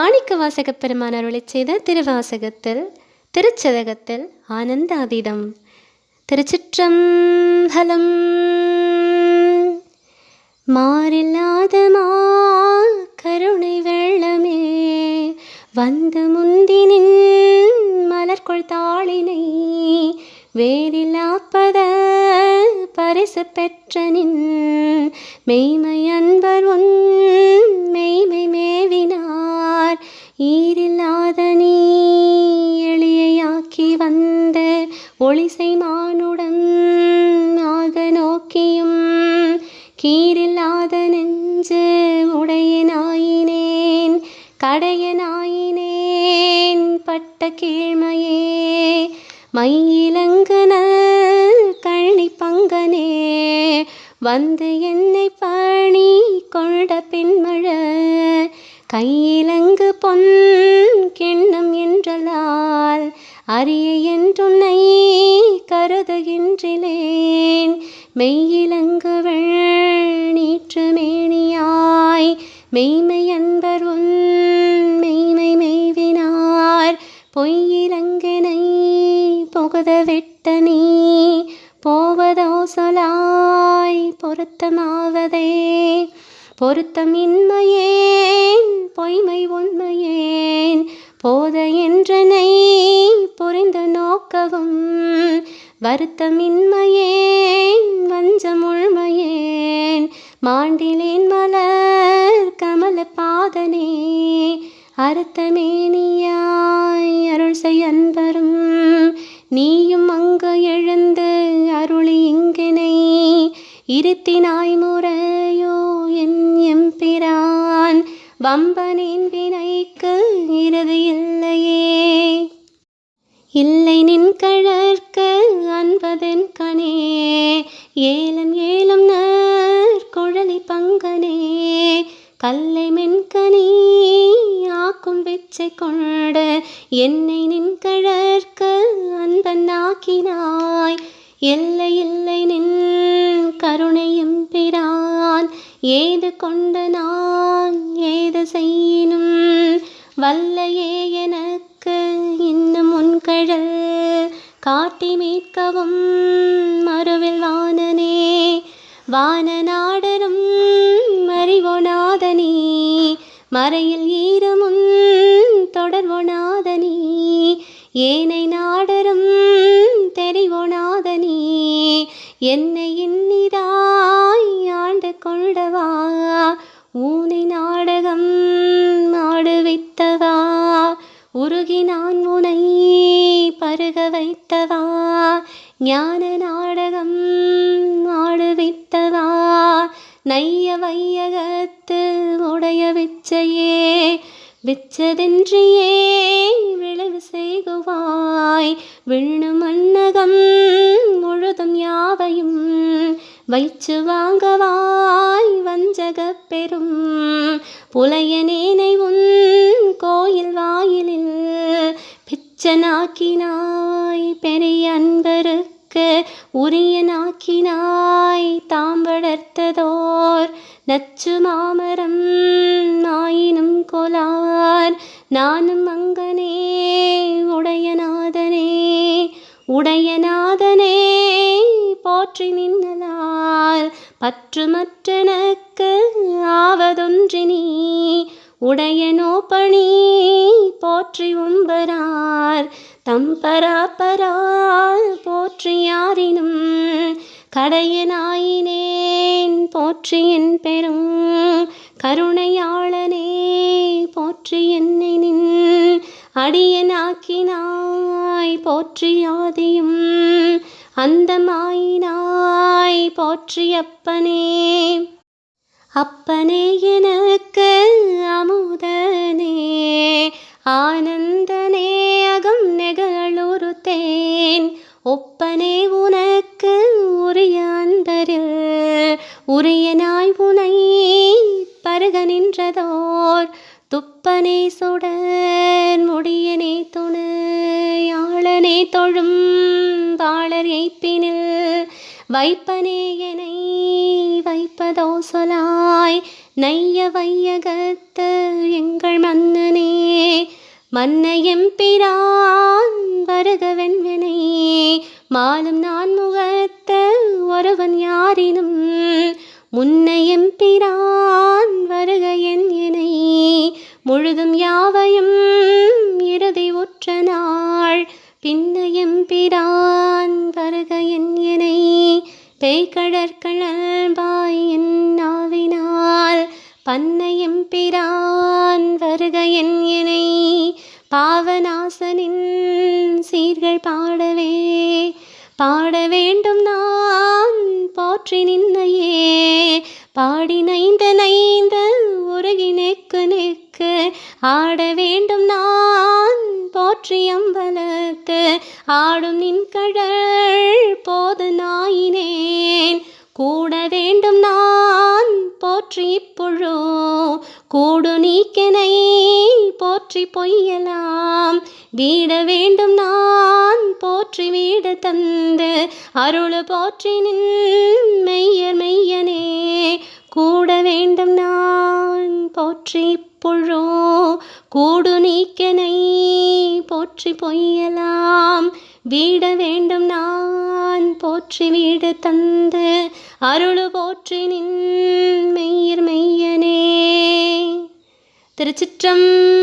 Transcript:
மாணிக்க வாசக பெருமான் அருளை செய்த திருவாசகத்தில் திருச்சதகத்தில் ஆனந்தாதீதம். திருச்சிற்றம்பலம் மாறில்லாத மா கருணை வெள்ளமே வந்து முந்தினின் மலர்கொள் தாளினை வேறில்லாப்பத பரிசு பெற்ற நின் மெய்மை அன்பர் உன் மெய்மை மேவினார். ஈரில்லாத நீ எளியாக்கி வந்த ஒளிசை மானுடன் ஆக நோக்கியும் கீரில்லாத நெஞ்சு உடையனாயினேன் கடையனாயினேன் பட்ட கீழ்மையே மையிலங்கன கழனி பங்கனே வந்து என்னை பணி கொண்ட பின்மழ கையிலங்கு பொன் கிண்ணம் என்றலால் அரிய என்றுன்னை கருதுகின்றிலேன் மெய்யிலங்கு நீற்று மேனியாய் மெய்மை அன்பர் உன் மெய்மை மெய்வினார். பொய்யிலங்கனை புகுத வெட்ட நீ போவதோ சொலாய் பொருத்தமாவதை பொருத்தம் இன்மையேன் பொய்மை உண்மையேன் போத என்றனை புரிந்து நோக்கவும் வருத்தமின்மையேன் வஞ்சம் உள்மையேன் மாண்டிலேன் மலர் கமல பாதனே அறுத்தமேனியாய் அருள் செய் அன்பரும் நீயும் அங்கு எழுந்து அருளி இங்கினை இருத்தினாய் முறை வம்பனின் வினைக்கு இறுதி இல்லையே. இல்லை நின் கழற்கு அன்பதன் கணே. ஏலம் ஏலம் நர் குழலி பங்கனே. கல்லை மென்கனி ஆக்கும் வெச்சை கொண்டு என்னை நின் கழற்கு அன்பன் ஆக்கினாய். எல்லை இல்லை நின் கருணையும் பிரான். ஏது கொண்ட நான் செய்யினும் வல்லையே எனக்கு இன்னும் உன்கழல் காட்டி மீட்கவும் மறுவில் வானனே. வானநாடனும் மறிவொணாதனி. மறையில் ஈரமும் தொடர்வொணாதனி. ஏனை நாடரும் தெரிவொணாதனி. என்னை இன்னிதாய் ஆண்டு கொண்டவா ஊனை வைத்தவா ஞான நாடகம் ஆடுவித்தவா நைய வையகத்து உடைய விச்சையே விச்சதென்றியே விளைவு செய்குவாய். விண்ணு மன்னகம் முழுதும் யாவையும் வைச்சு வாங்கவாய் வஞ்சக பெரும். புலையனேனை உன் கோயில் வாயிலில் பிச்சனாக்கினாய் பெரிய அன்பருக்கு உரியனாக்கினாய் தாம் வளர்த்ததோர் நச்சு மாமரம் நாயினும் கொலார். நானும் அங்கனே உடையநாதனே உடையநாதனே போற்றி நின்னலால் பற்றுமற்றனக்கு ஆவதொன்றினி உடையனோ பணி போற்றி உம்பரார். தம்பராப்பரால் போற்றி யாரினும் கடையனாயினேன். போற்றி என் பெரும் கருணையாளனே போற்றி என்னை நின் அடியனாக்கினாய். போற்றி ஆதியும் அந்தமாயினாய். போற்றியப்பனே அப்பனே எனக்கு அமுதனே ஆனந்தனே அகம் நெகழுறுத்தேன். ஒப்பனே உனக்கு உரிய அன்பரில் உரியனாய் உனை பருக நின்றதோர். துப்பனே சுடர் முடியனே துணையாளனே தொழும் வாழர் எய்ப்பினில் வைப்பனே எனை வைப்பதோ சொலாய். நைய வையகத்து எங்கள் மன்னனே மன்னையும் பிரான் வருகவென்வனை மாலும் நான் முகத்த ஒருவன் யாரினும் முன்னையும் பிரான் வருக என் இணை முழுதும் யாவையும் இறுதி உற்ற நாள் பின்னையும் பிரான் வருக என் இணை பேய்கடற்கழல் பாய் நாவினால் பன்னையம் பிரான் வருக இணை பாவநாசனின் சீர்கள் பாடவே. பாட வேண்டும் நான் போற்றி நின்னையே. பாடி நைந்த நைந்த உருகி நெக்கு நெக்கு ஆட வேண்டும் நான் போற்றி அம்பலத்து ஆடும் நின் கடல் போது நாயினேன். கூட வேண்டும் நான் போற்றி இப்பொழோ கூடு நீக்கினை போற்றி பொய்யலாம். வீட வேண்டும் நான் போற்றி வீடு தந்து அருள் போற்றி நின் மெய்யர் மெய்யனே. கூட வேண்டும் நான் போற்றி புழோ கூடு நீக்கனை போற்றி பொய்யலாம். வீட வேண்டும் நான் போற்றி வீடு தந்து. அருள் போற்றி நின் மெய்யர் மெய்யனே. திருச்சிற்றம்பலம்